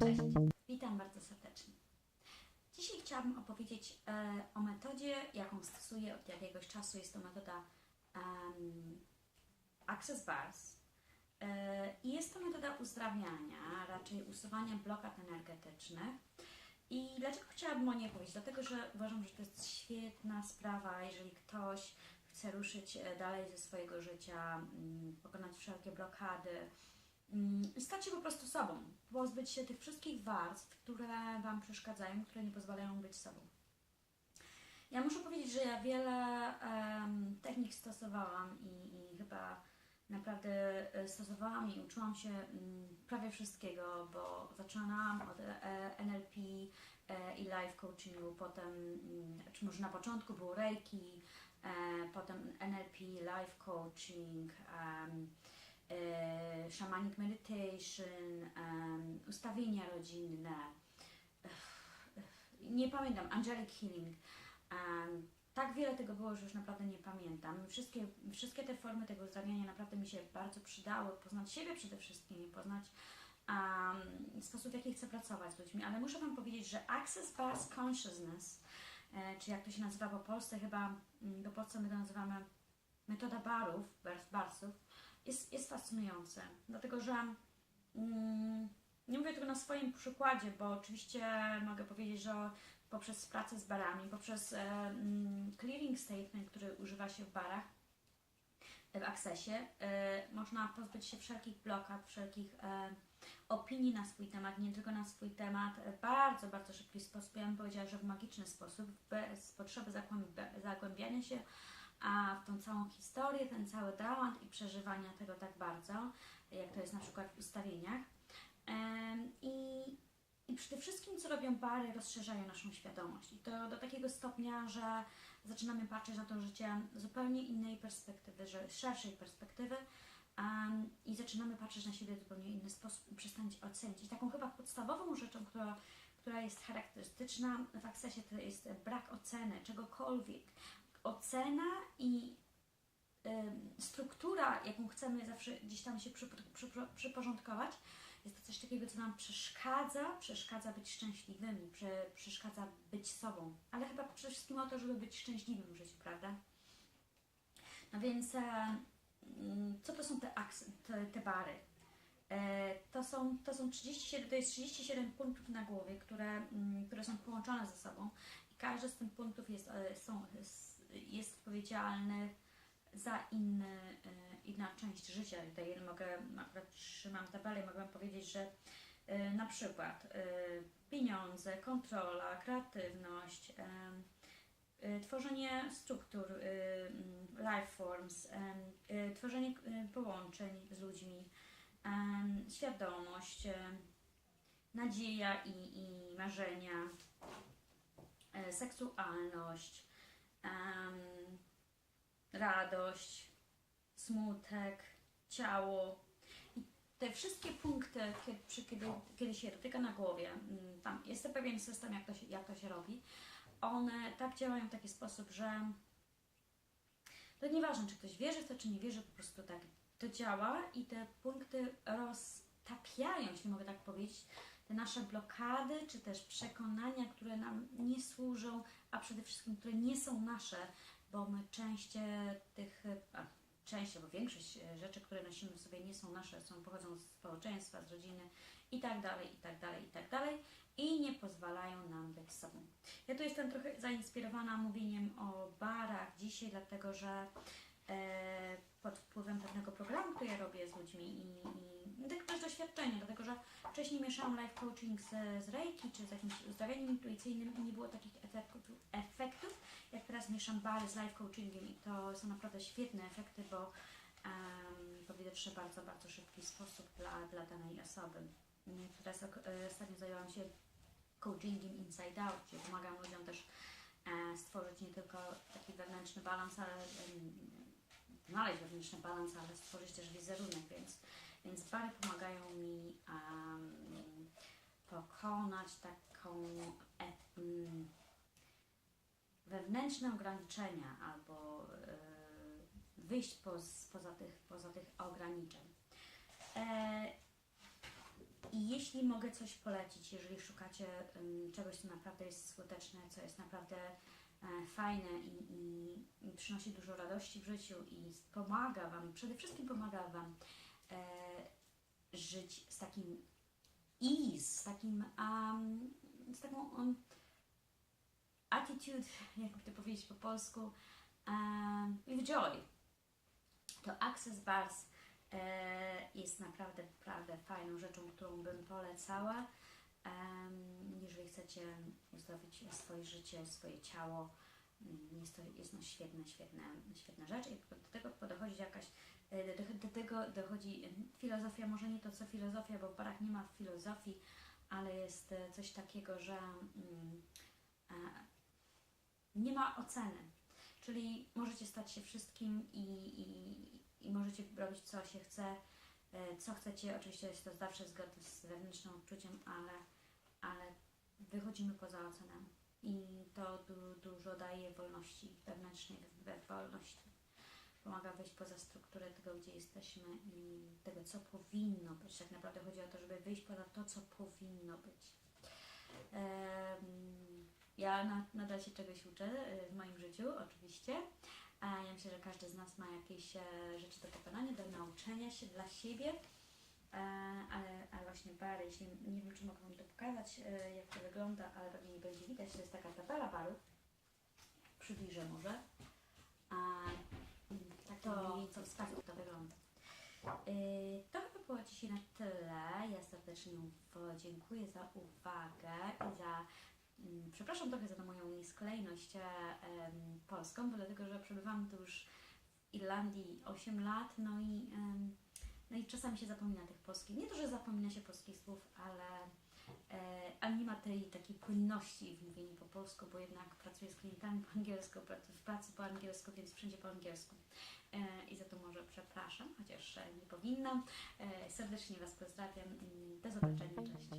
Cześć, witam bardzo serdecznie. Dzisiaj chciałabym opowiedzieć e, o metodzie, jaką stosuję od jakiegoś czasu. Jest to metoda em, Access Bars. E, I jest to metoda uzdrawiania, raczej usuwania blokad energetycznych. I dlaczego chciałabym o niej powiedzieć? Dlatego, że uważam, że to jest świetna sprawa, jeżeli ktoś chce ruszyć e, dalej ze swojego życia, mm, pokonać wszelkie blokady, Mm, stać się po prostu sobą, pozbyć się tych wszystkich warstw, które Wam przeszkadzają, które nie pozwalają być sobą. Ja muszę powiedzieć, że ja wiele em, technik stosowałam i, i chyba naprawdę e, stosowałam i uczyłam się mm, prawie wszystkiego, bo zaczynałam od e, NLP e, i life coachingu, potem, mm, czy może na początku był Reiki, potem NLP, life coaching, e, shamanic meditation, ustawienia rodzinne, nie pamiętam, angelic healing. Tak wiele tego było, że już naprawdę nie pamiętam. Wszystkie, wszystkie te formy tego uzdrawiania naprawdę mi się bardzo przydały. Poznać siebie przede wszystkim poznać um, sposób, w jaki chcę pracować z ludźmi. Ale muszę Wam powiedzieć, że Access Bars Consciousness, e, czy jak to się nazywa po polsce, chyba mm, po polsce my to nazywamy metoda barów, bars, barsów, jest, jest fascynujące. Dlatego, że mm, nie mówię tego na swoim przykładzie, bo oczywiście mogę powiedzieć, że poprzez pracę z barami, poprzez e, mm, clearing statement, który używa się w barach, w Accessie, e, można pozbyć się wszelkich blokad, wszelkich e, opinii na swój temat, nie tylko na swój temat, bardzo, bardzo szybki sposób, ja bym powiedziała, że w magiczny sposób, bez potrzeby zagłębia- zagłębiania się a w tą całą historię, ten cały dramat i przeżywania tego tak bardzo, jak to jest na przykład w ustawieniach. I, I przede wszystkim, co robią bary, rozszerzają naszą świadomość. I to do takiego stopnia, że zaczynamy patrzeć na to życie z zupełnie innej perspektywy, szerszej perspektywy. Em, I zaczynamy patrzeć na siebie w zupełnie inny sposób i przestać ocenić. I taką chyba podstawową rzeczą, która, która jest charakterystyczna w akcesie, to jest brak oceny czegokolwiek. Ocena i struktura, jaką chcemy zawsze gdzieś tam się przypo- przyporządkować, jest to coś takiego, co nam przeszkadza, przeszkadza być szczęśliwymi, prze, przeszkadza być sobą. Ale chyba przede wszystkim o to, żeby być szczęśliwym w życiu, prawda? No więc, co to są te, te, te bary? E, to, są, to są 37, to jest 37 punktów na głowie, które, mm, które są połączone ze sobą i każdy z tych punktów jest, e, są, jest- odpowiedzialny za inny, e, inna część życia. Tutaj mogę, akurat trzymam tabelę i mogę powiedzieć, że na przykład pieniądze, kontrola, kreatywność, tworzenie struktur, e, mm, life forms, e, tworzenie połączeń z ludźmi, świadomość, nadzieja i, i marzenia, e, seksualność, radość, smutek, ciało. Te wszystkie punkty, kiedy, kiedy, się dotyka na głowie, mm, tam jest pewien system, jak to, się, jak to się robi, one tak działają w taki sposób, że to nieważne, czy ktoś wierzy w to, czy nie wierzy, po prostu tak to działa i te punkty roztapiają, jeśli mogę tak powiedzieć, te nasze blokady, czy też przekonania, które nam nie służą, a przede wszystkim, które nie są nasze, bo my częściej tych, a, częściej, bo większość e, rzeczy, które nosimy w sobie nie są nasze, są, pochodzą z społeczeństwa, z rodziny i tak dalej, i tak dalej, i tak dalej i nie pozwalają nam być sobą. Ja tu jestem trochę zainspirowana mówieniem o barach dzisiaj, dlatego że e, pod wpływem pewnego programu, który ja robię z ludźmi i, i tak też doświadczenie, dlatego że wcześniej mieszałam life coaching z, z Reiki czy z jakimś uzdrawianiem intuicyjnym i nie było takich efektów, efektów, jak teraz mieszam bary z life coachingiem i to są naprawdę świetne efekty, bo um, to widać, bardzo, bardzo szybki sposób dla, dla danej osoby. Teraz e, ostatnio zajęłam się coachingiem inside out, gdzie pomagam ludziom też e, stworzyć nie tylko taki wewnętrzny balans, ale znaleźć wewnętrzny balans, ale stworzyć też wizerunek, więc, więc bary pomagają mi em, pokonać taką mm, wewnętrzne ograniczenia albo e, wyjść po, poza, tych, poza tych ograniczeń. E, I jeśli mogę coś polecić, jeżeli szukacie czegoś, co naprawdę jest skuteczne, co jest naprawdę e, fajne i, i, przynosi dużo radości w życiu i pomaga Wam, przede wszystkim pomaga Wam żyć z takim ease, z takim, um, z taką um, attitude, jakby to powiedzieć po polsku, um, with joy. To Access Bars e, jest naprawdę, naprawdę fajną rzeczą, którą bym polecała. Em, jeżeli chcecie uzdrowić swoje życie, swoje ciało, mm, jest to jest no świetna, świetna, świetna rzecz i do tego dochodzi jakaś, e, do, do tego dochodzi filozofia, może nie to co filozofia, bo w barach nie ma filozofii, ale jest e, coś takiego, że mm, nie ma oceny. Czyli możecie stać się wszystkim i, i, i możecie robić co się chce, e, co chcecie. Oczywiście jest to zawsze zgodne z wewnętrznym odczuciem, ale, ale wychodzimy poza ocenę. I to du, dużo daje wolności wewnętrznej, we, we wolności. Pomaga wyjść poza strukturę tego, gdzie jesteśmy i tego, co powinno być. Tak naprawdę chodzi o to, żeby wyjść poza to, co powinno być. Ja na, nadal się czegoś uczę e, w moim życiu, oczywiście. Ja myślę, że każdy z nas ma jakieś e, rzeczy do pokonania, do nauczenia się dla siebie. E, ale, ale właśnie bary, jeśli nie wiem, czy mogę Wam to pokazać, e, jak to wygląda, ale pewnie nie będzie widać, to jest taka tabela barów. Przybliżę może. A, tak to, co wskazuje, to wygląda. To chyba było dzisiaj na tyle. Ja serdecznie dziękuję za uwagę i za. Mm, Przepraszam trochę za moją niesklejność e, polską, bo dlatego, że przebywam tu już w Irlandii 8 lat, no i, no i czasami się zapomina tych polskich. Nie to, że zapomina się polskich słów, ale, ale nie ma tej takiej płynności w mówieniu po polsku, bo jednak pracuję z klientami po angielsku, w pracy po angielsku, więc wszędzie po angielsku. E, i za to może przepraszam, chociaż e, nie powinnam. Serdecznie Was pozdrawiam do zobaczenia, cześć.